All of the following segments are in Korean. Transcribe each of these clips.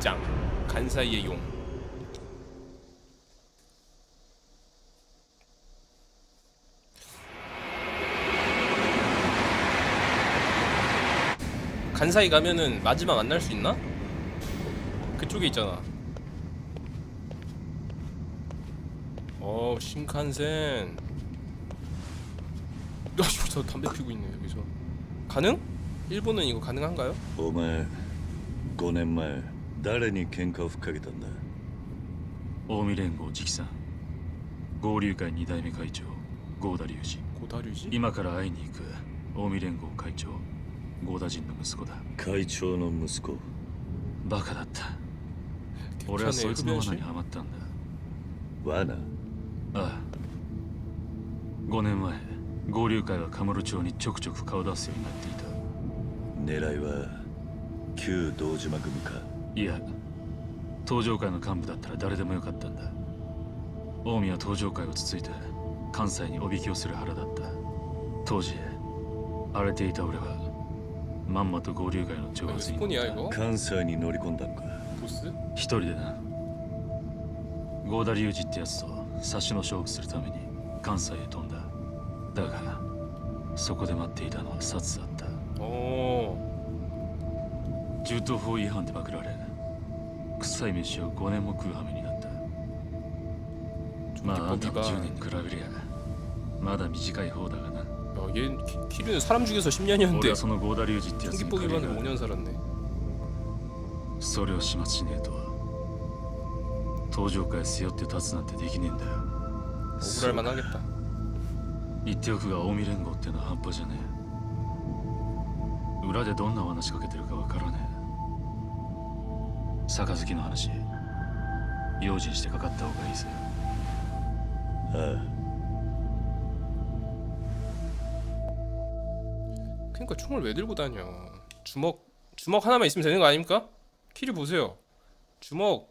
등장. 간사이의 용. 간사이 가면은 마지막 만날 수 있나? 그쪽에 있잖아. 어, 신칸센. 야, 저 담배 피고 있네 여기서. 가능? 일본은 이거 가능한가요? お前5年前 誰に喧嘩を吹っかけたんだ？近江連合直参。合流会二代目会長合田隆二。今から会いに行く近江連合会長合田人の息子だ。会長の息子？バカだった。俺はそいつの罠にはまったんだ。罠？ああ。5年前合流会はカムロ町にちょくちょく顔出すようになっていた。狙いは旧堂島組か？いや東上会の幹部だったら誰でもよかったんだ。近江は東上会をつついて関西におびき寄せる腹だった。当時荒れていた俺はまんまと合流会の挑発に関西に乗り込んだのか。一人でな。合田隆二ってやつと察しの勝負するために関西へ飛んだ。だがそこで待っていたのは殺だった。おお銃刀法違反でパクられ臭い飯を5年も食う羽目になったまああんたも10年比べりゃまだ短い方だがな 야, 얘 키- 키류는 사람 죽여서 10년이었는데 俺はその合田隆二ってやつに 총기 借り 보기만 5년 が 살았네. それを始末しねえと東上会背負って立つなんてできねえんだよ 억울할 만하겠다. 言っておくが近江連合ってのは半端じゃねえ裏でどんな罠仕掛けてるかわからねえ 杯の話用心してかかった方がいいぜああ 그러니까 총을 왜 들고 다녀? 주먹 주먹 하나만 있으면 되는 거 아닙니까? 키류 보세요. 주먹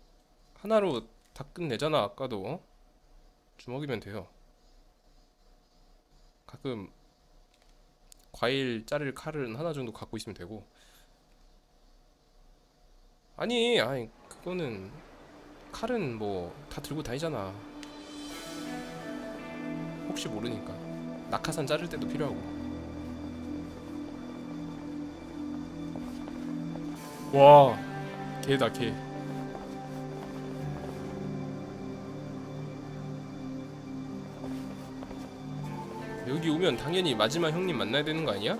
하나로 다 끝내잖아 아까도. 주먹이면 돼요. 가끔 과일 자를 칼은 하나 정도 갖고 있으면 되고. 아니, 아니 그거는 칼은 뭐 다 들고 다니잖아. 혹시 모르니까 낙하산 자를 때도 필요하고. 와 개다 개 여기 오면 당연히 마지막 형님 만나야 되는 거 아니야?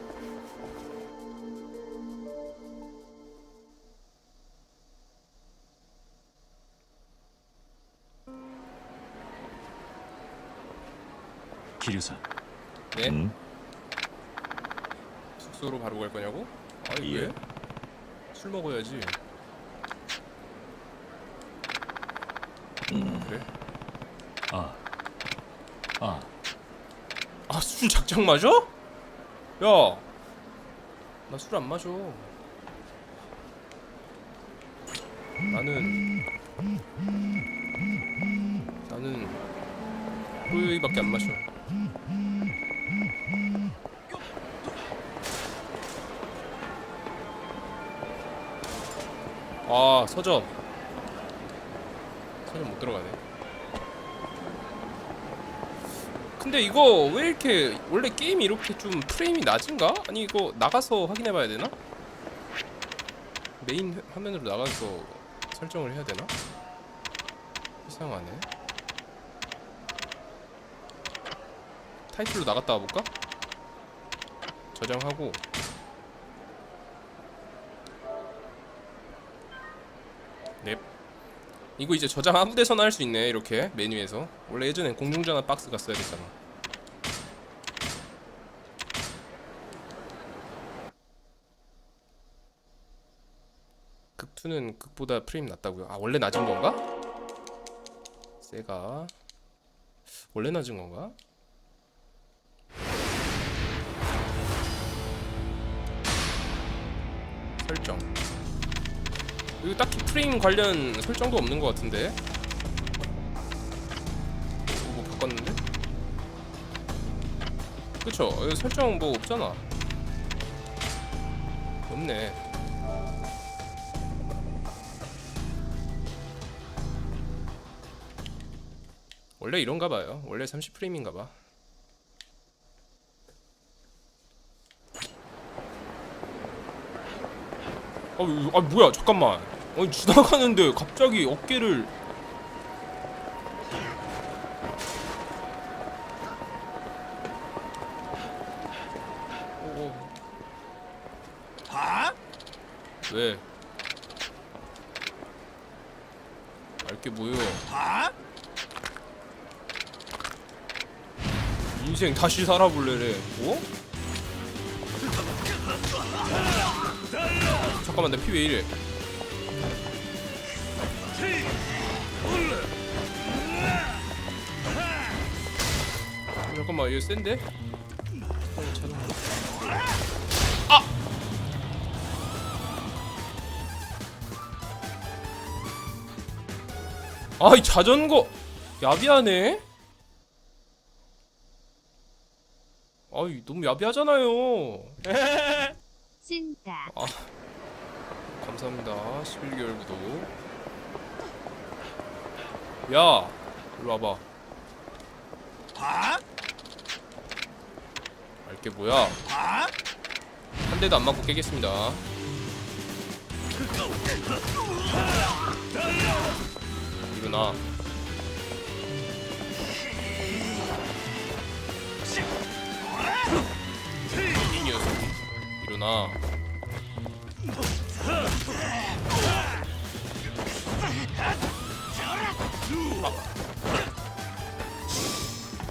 기류사 네? 음. 숙소로 바로 갈 거냐고? 아니 예. 왜? 술 먹어야지 음. 그래? 아. 아. 아, 술 작작 마셔? 야. 나 술 안 마셔. 나는 나는 호요이밖에 안 마셔. 아 서점 서점 못 들어가네. 근데 이거 왜 이렇게 원래 게임이 이렇게 좀 프레임이 낮은가? 아니 이거 나가서 확인해봐야 되나? 메인 화- 화면으로 나가서 설정을 해야 되나? 이상하네. 타이틀로 나갔다 와볼까? 저장하고 이거 이제 저장 아무 데서나 할 수 있네 이렇게 메뉴에서. 원래 예전엔 공중전화 박스가 써야 됐잖아. 극2는 극보다 프레임 낮다고요? 아 원래 낮은 건가? 세가. 원래 낮은 건가? 설정 그리고 딱히 프레임 관련 설정도 없는 것 같은데. 뭐 바꿨는데? 그쵸. 여기 설정 뭐 없잖아. 없네. 원래 이런가 봐요. 원래 30프레임인가 봐. 아, 이- 아 뭐야? 잠깐만. 아니 지나가는데 갑자기 어깨를 오. 왜? 알게 뭐요? 인생 다시 살아볼래래. 뭐? 잠깐만 나피왜 이래? 잠깐만 얘 센데? 어, 자동. 아! 아이 자전거 야비하네. 아이 너무 야비하잖아요. 쓴다. 감사합니다. 11개월 구독. 야, 일로 와봐. 알게 뭐야? 한 대도 안 맞고 깨겠습니다. 일어나. 이 녀석. 일어나.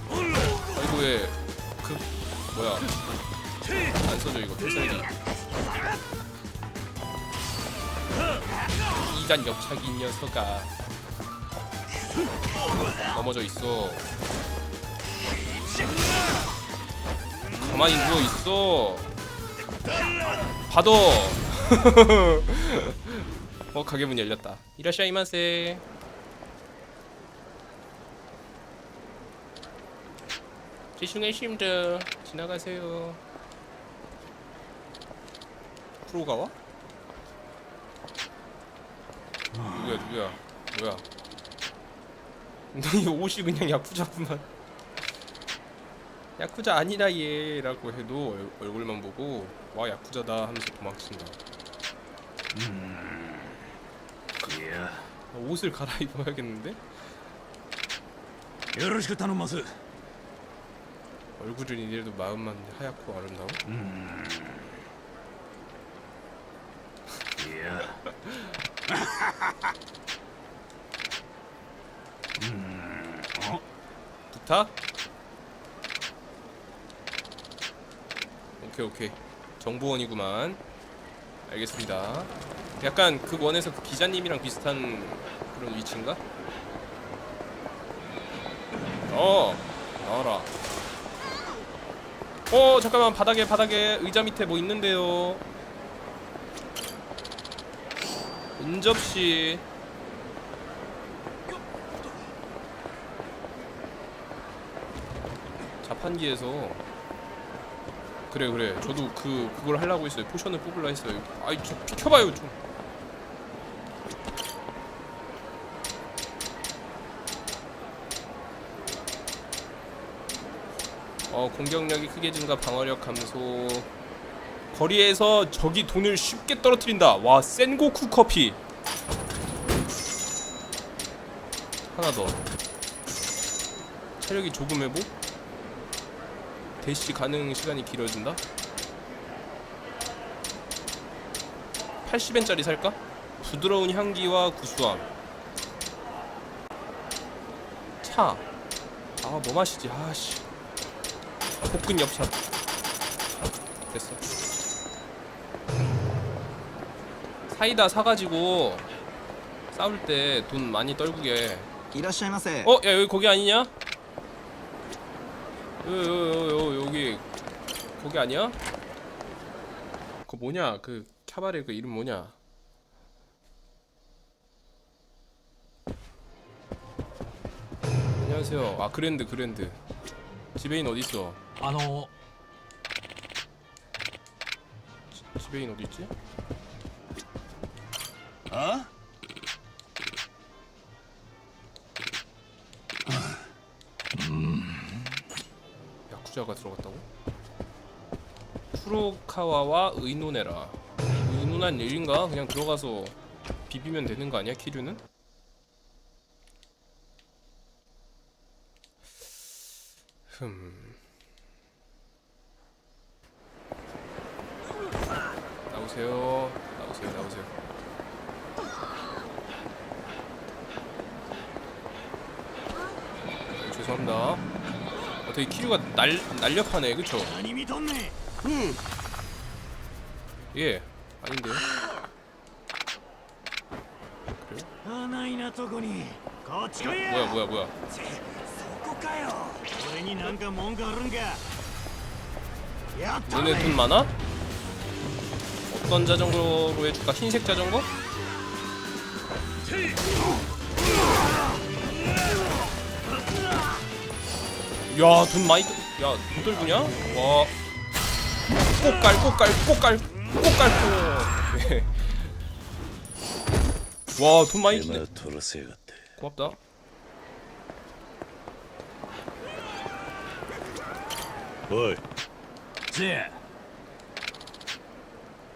아이고 왜그 뭐야? 안 써져 이거. 필살기 이단 옆차기 이 녀석아. 넘어져 있어. 가만히 누워 있어. 받어 어 가게 문 열렸다 이라샤이마세 지중해 심드 지나가세요. 프로가 와? 누구야 누구야 뭐야? 너이 옷이 그냥 야쿠자구만. 야쿠자 아니라 얘 라고 해도 얼- 얼굴만 보고 와 야쿠자다 하면서 도망친다. 어, 옷을 갈아입어야겠는데? よろしく頼んます 얼굴은 이래도 마음만 하얗고 아름다워? いや 부탁? 오케이 오케이 정보원이구만 알겠습니다 약간 그 원에서 그 기자님이랑 비슷한 그런 위치인가? 어 나와라. 어 잠깐만 바닥에 바닥에 의자 밑에 뭐 있는데요? 은접시. 자판기에서. 그래 그래. 저도 그 그걸 하려고 했어요. 포션을 뽑으려 했어요. 아이 좀 비켜봐요 좀 어, 공격력이 크게 증가 방어력 감소. 거리에서 적이 돈을 쉽게 떨어뜨린다. 와 센고쿠 커피. 하나 더. 체력이 조금 회복? 대시 가능 시간이 길어진다? 80엔짜리 살까? 부드러운 향기와 구수함. 차. 아 뭐 마시지? 아씨 복근 엽샷 됐어 사이다 사가지고 싸울 때 돈 많이 떨구게 いらっしゃいませ 어? 야 여기 거기 아니냐? 요, 요, 요, 요, 여기 거기 아니야? 그 뭐냐 그 캬바레 그 이름 뭐냐 안녕하세요 아 그랜드 그랜드 지배인 어디 있어? 아노 지배인 어디 있지? 어? 음. 야쿠자가 들어갔다고? 푸로카와와 의논해라. 의논한 일인가? 그냥 들어가서 비비면 되는 거 아니야? 키류는? 만큼 나오세요. 나오세요. 나오세요. 죄송합니다. 어, 되게 키유가 날, 날렵하네. 그쵸? 음. 예. 아닌데. 그래? 어, 뭐야 뭐야 뭐야? 눈에 돈 많아? 어떤 자전거로 해줄까? 흰색 자전거? 야, 돈 많이 야, 돈 들구냐? 와. 꽃갈, 꽃갈, 꽃갈, 꽃갈, 와, 돈 많이 드네. 고맙다. 어이 제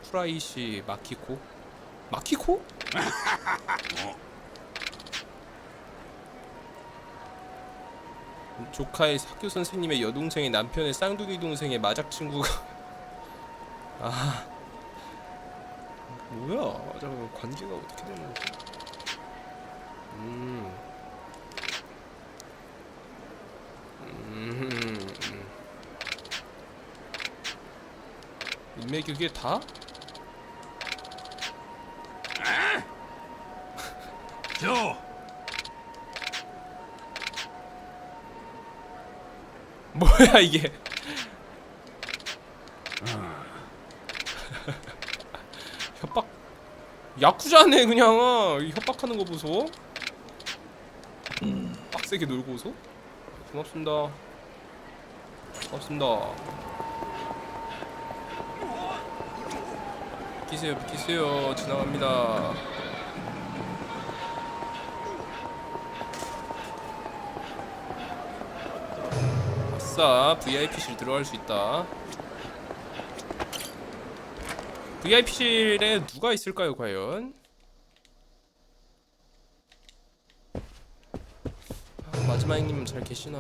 후라이시 마키코? 마키코? 어. 조카의 학교 선생님의 여동생의 남편의 쌍둥이 동생의 마작 친구가 아 뭐야 잠깐 관계가 어떻게 되는 거지? 음. 음. 인맥이 그게 다? 今日 뭐야 이게? 협박 야쿠자네 그냥 이 협박하는 거 보소. 빡세게 놀고서. 고맙습니다. 고맙습니다. 비키세요 비키세요 지나갑니다. 아싸 VIP실 들어갈 수 있다 VIP실에 누가 있을까요 과연? 아, 마지막님 잘 계시나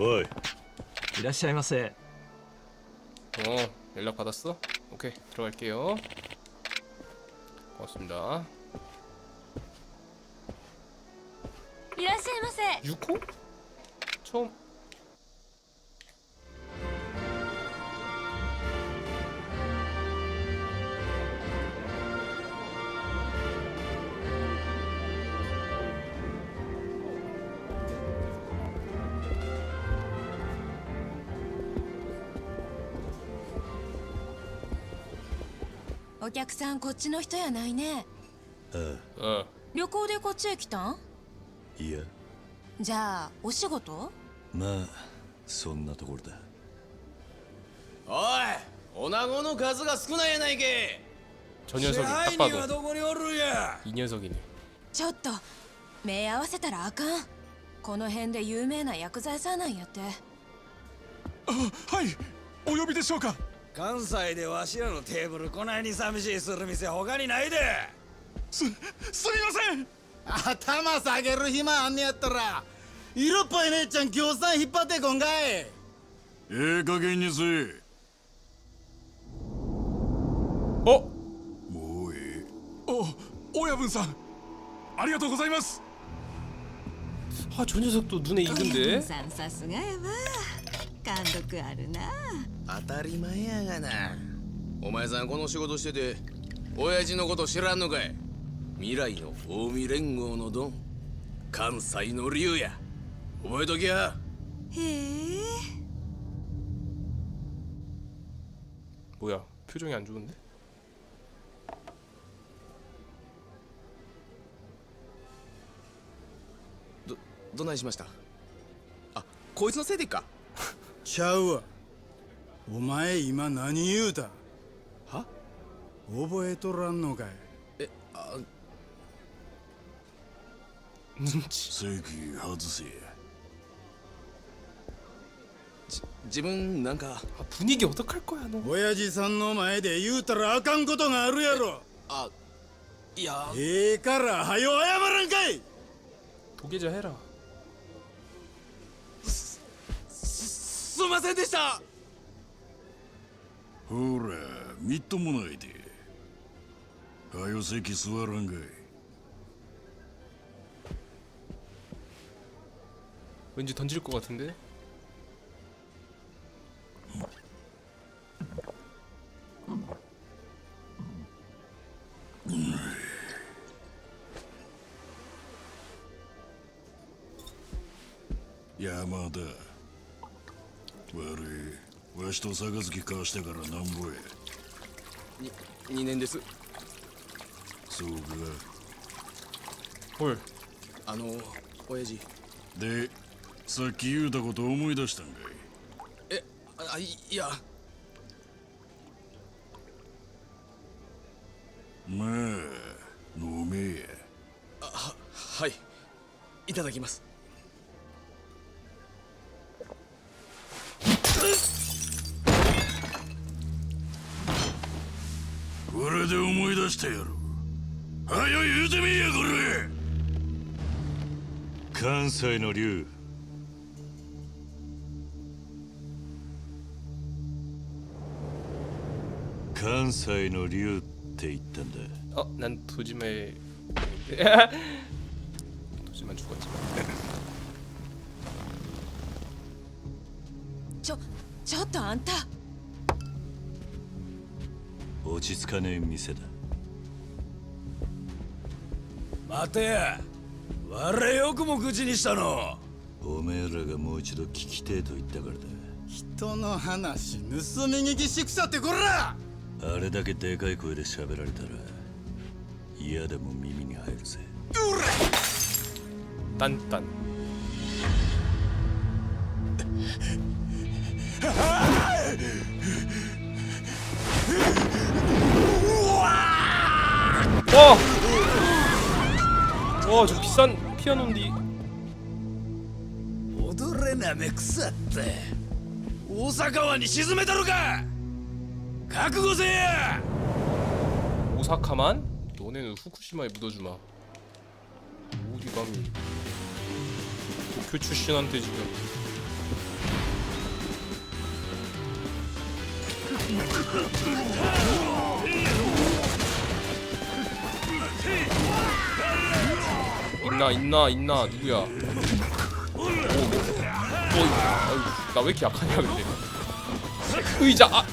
おいいらっしゃいませ 어 연락 받았어? 오케이 들어갈게요 고맙습니다 いらっしゃいませ 유코? 처음 お客さんこっちの人やないねあ 어 旅行でこっちへ来たんあいやじゃあお仕事まあそんなところだおい女子の数が少ないやないけ 저 支 녀석이 配 딱 人は 봐도 どこにおるんや 이 녀석이네 ちょっと目合わせたらあかんこの辺で有名な薬剤師さんなんやってはいお呼びでしょうか 関西でわしらのテーブルこないに寂しいする店他にないですすみません頭下げる暇あんねやったら色っぽい姉ちゃん協賛引っ張ってこんかいええ加減にせえ 어? もうええお親分さんありがとうございます 아 저 녀석도 눈에 익은데? さんさすがやわ貫禄あるな当たり前やがなお前さんこの仕事してて親父のこと知らんのかい未来の近江連合のドン関西の竜や覚えときやへえ 뭐야 표정이 안 좋은데? どどないしましたあこいつのせいでっか ちゃうわお前今何言うたは覚えとらんのかいえあ 눈치 席外せ 自分なんか 아 분위기 어떡할 거야 너 親父さんの前で言うたらあかんことがあるやろあいやええからはよ謝らんかい 도계자 해라 すいませんでしたほらみっともないではよ席座らんかい 왠지 던질 것 같은데 山田 悪い。わしと杯交わしてからなんぼや。2年です。そうか。헐あの親父。でさっき言うたこと思い出したんかい？えあいいや。まあ飲めや。はい。いただきますれで思い出したやろはよ言うてみいやこれ関西の竜関西の竜って言ったんだ 어, 난 도지마에 도지마 죽었지 ちょちょっとあんた 落ち着かねえ店だ。待てや。我よくも口にしたの。おめえらがもう一度聞きてえと言ったからだ。人の話盗み聞きしくさってこら！あれだけでかい声で喋られたら嫌でも耳に入るぜ。딴딴 와! 와, 저 비싼 피아노인데. 오도레나 맥사떼. 오사카와니 시즈메다루가! 각오세! 오사카만? 너네는 후쿠시마에 묻어주마. 어디 감히. 도쿄 출신한테 지금. 있나 있나 있나 누구야? 오, 어, 나왜 이렇게 약하냐 근데? 의자 아.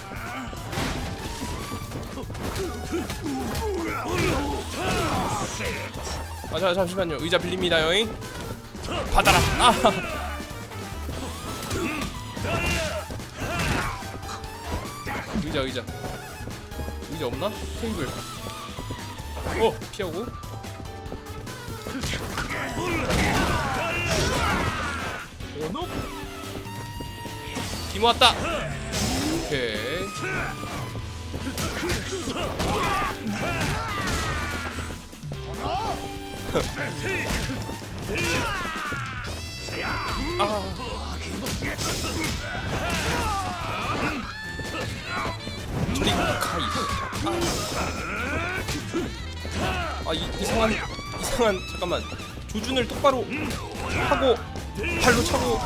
아, 자, 잠시만요. 의자 빌립니다, 여잉. 받아라. 아. 의자, 의자. 의자 없나? 테이블. 어, 피하고. 김 왔다. 오케이. 저리 가이. 아, 이, 이상한 이상한 잠깐만 조준을 똑바로 하고 발로 차고.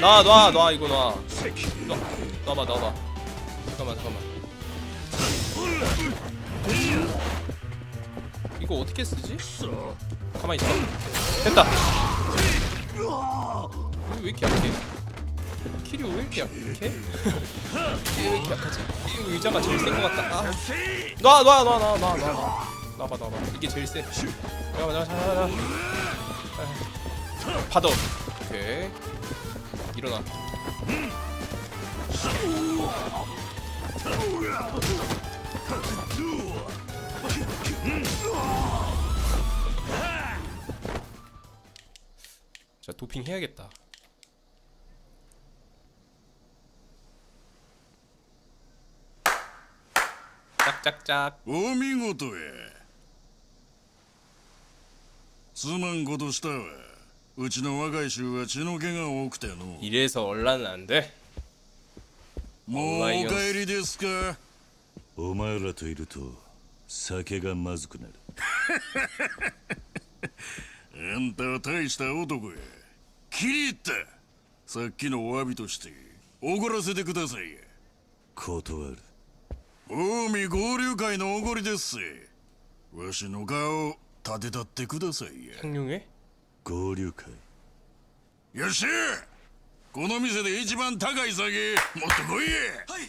놔 놔 놔 이거 놔. 놔, 놔봐 놔봐. 잠깐만 잠깐만. 이거 어떻게 쓰지? 가만히 있어. 됐다. 왜 이렇게 약해? 키리 왜 이렇게 약해? 이게 왜 이렇게 약하지? 이 의자가 제일 센것 같다. 아. 놔 놔 놔 놔 놔 놔 놔봐 놔봐 이게 제일 세. 잠깐만 잠깐만 잠깐만 받아. 오케이. 일어나. 자 도핑 해야겠다 짝짝짝 お見事やすまんことしたわ うちの若い衆は血の気が多くての 이래서 얼라는 안 돼? もうおライオン帰りですかお前らといると酒がまずくなるあんたは大した男や気に入ったさっきのお詫びとしておごらせてくださいや断る 近江合流会のおごりです。わしの顔立てたってください合流会。よしこの店で一番高い酒持ってこいはい。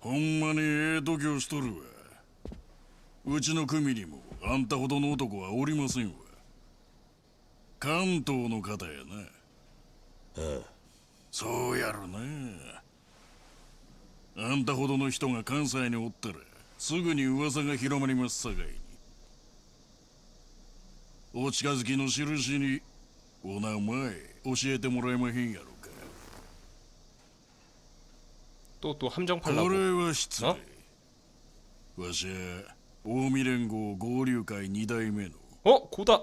ほんまにええ度胸しとるわ。うちの組にもあんたほどの男はおりませんわ。関東の方やな。ああ。そうやろなあんたほどの人が関西におったらすぐに噂が広まりますさかいにお近づきの印にお名前教えてもらえまへんやろか 또 또 함정 こ 팔라고 れは失礼あわしは近江連合合流会二代目の 어? 고다!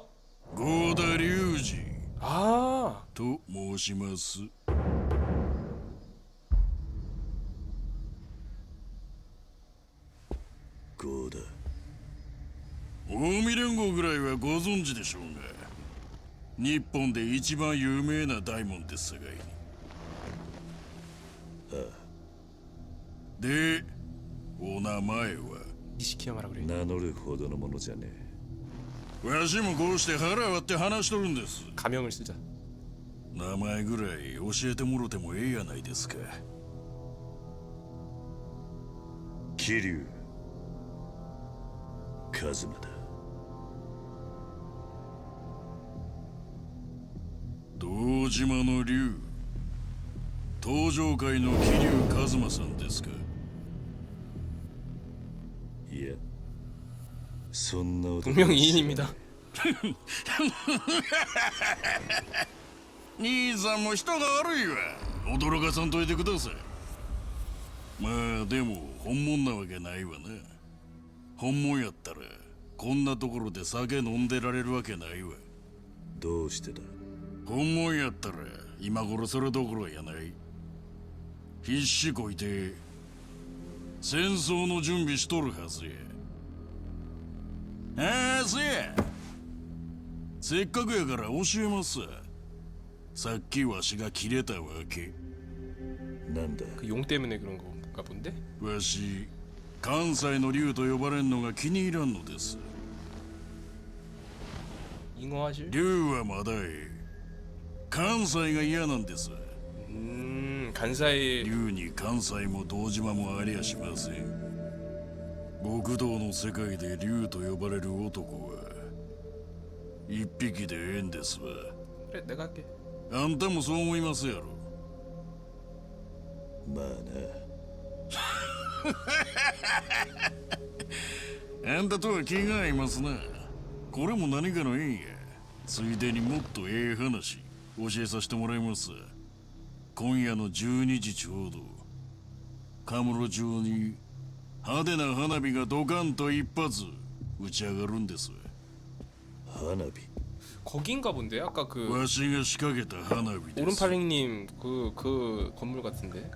合田隆二 아 と申します 行だ。近江連合ぐらいはご存知でしょうが。日本で一番有名な大門ですがいああ。でお名前は？名乗るほどのものじゃねえ。わしもこうして腹割って話しとるんです。仮名前ぐらい教えてもろてもええやないですか。桐生。カズマだ堂島の竜。登場界の桐生一馬さんですか。いやそんな男 の意味だ。兄さんも人が悪いわ。驚かさんといてください。まあでも本物なわけないわな。本物やったらこんなところで酒飲んでられるわけないわどうしてだ本物やったら今頃それどころやない必死こいて戦争の準備しとるはずやああせやせっかくやから教えますわさっきわしが切れたわけなんだ 그 용 때문에 그런 건가 본데? わし 関西の竜と呼ばれるのが気に入らんのです。竜はまだい関西が嫌なんです。うん関西。竜に関西も堂島もありゃしません。極道の世界で竜と呼ばれる男は一匹でええんですわ。あんたもそう思いますやろ。まあな。あんたとは気が合いますなこれも何かの縁やついでにもっとええ話教えさせてもらいます今夜の12時ちょうどカムロ町に派手な花火がドカンと一発打ち上がるんです花火 거긴가 본데? 아까 그 わしが仕掛けた花火です 오른팔링님 그, 그 건물 같은데?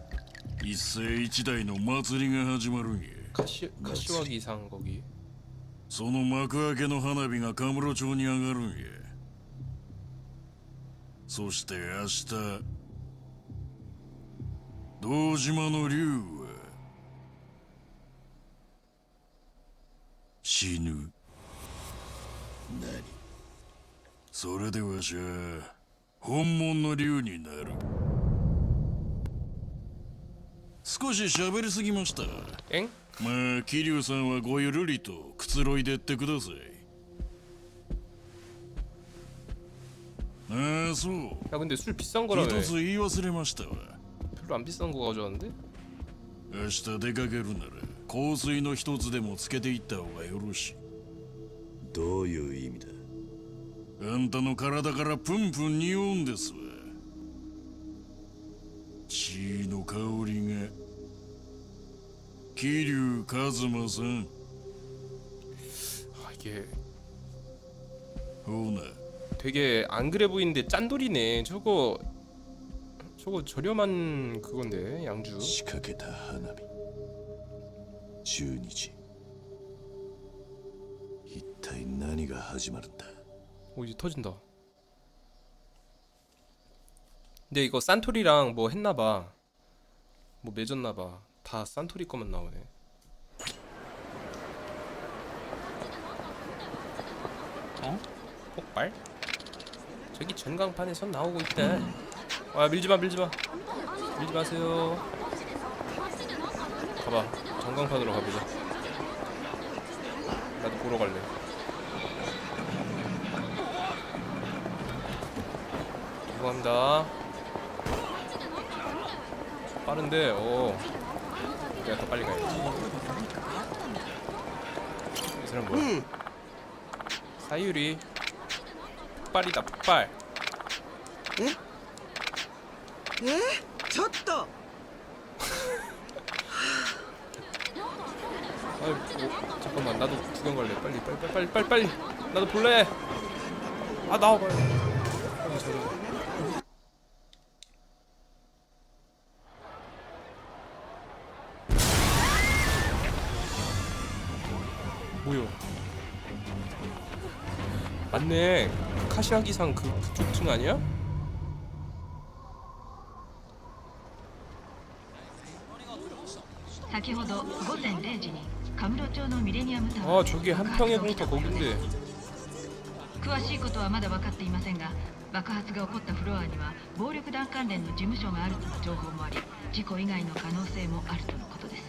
一世一代の祭りが始まるんや。柏木さんごぎ。その幕開けの花火が神室町に上がるんや。そして明日堂島の竜は死ぬ。何？それでわしは本物の竜になる。少し喋りすぎました 엥? まあ桐生さんはごゆるりとくつろいでってくださいああそう 야 근데 술 비싼 거라며 一つ言い忘れましたわ 별로 안 비싼 거 가져왔는데? 明日出かけるなら香水の一つでもつけていった方がよろしいどういう意味だあんたの体からプンプン匂うんですわ 血の香りが桐生一馬さん 아 이게 오나 。 되게 안 그래 보이는데 짠돌이네. 저거 저거 저렴한 그건데 양주. 仕掛けた花火12時一体何が始まるんだ 오 이제 터진다. 근데 이거 산토리랑 뭐 했나봐. 뭐 맺었나봐. 다 산토리 거만 나오네. 어? 폭발? 저기 전광판에서 나오고 있다. 아 밀지마 밀지마. 밀지 마세요. 가봐. 전광판으로 가보자. 나도 보러 갈래. 죄송합니다. 빠른데, 오. 내가 더 빨리 가야지. 이 사람 뭐야? 사유리. 폭발이다, 폭발. ちょっと 아이, 뭐, 잠깐만, 나도 구경 갈래. 빨리, 빨리, 빨리, 빨리, 빨리, 빨리. 나도 볼래. 아, 나와봐요. 빨리 저리. 뭐 시아기상 그 그쪽 층 아니야? 先ほど午前0時に神室町のミレニアムタ 아 ワーで 저기 爆発 한평의 が起きた 공터 거긴데 詳しいことはまだ分かっていませんが爆発が起こったフロアには暴力団関連の事務所があるとの情報もあり事故以外の可能性もあるとのことです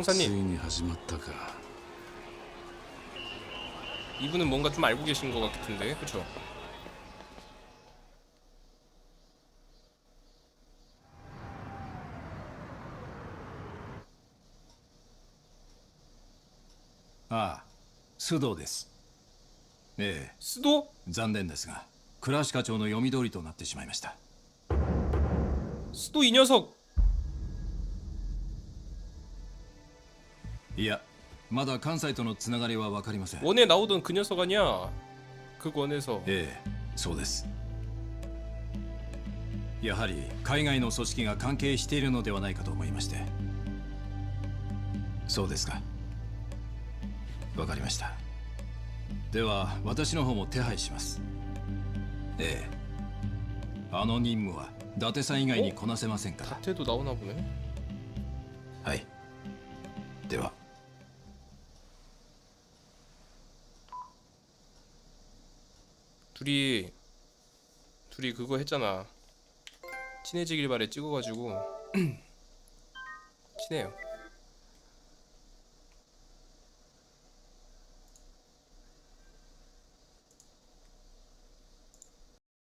형사님 に始まったか 이분은 뭔가 좀 알고 계신 것 같은데 그쵸? 아, ああ須藤ですええ 수도? 残念ですが倉橋課長の読み通りとなってしまいました 수도 이 녀석 いやまだ関西とのつながりは分かりません 원에 나오던 그 녀석 아니야 그 원에서 ええそうですやはり海外の組織が関係しているのではないかと思いましてそうですかわかりましたでは私の方も手配しますええあの任務は伊達さん以外にこなせませんから 자태도 나오나 보네 はいでは 둘이 둘이 그거 했잖아. 친해지길 바래 찍어가지고. 친해요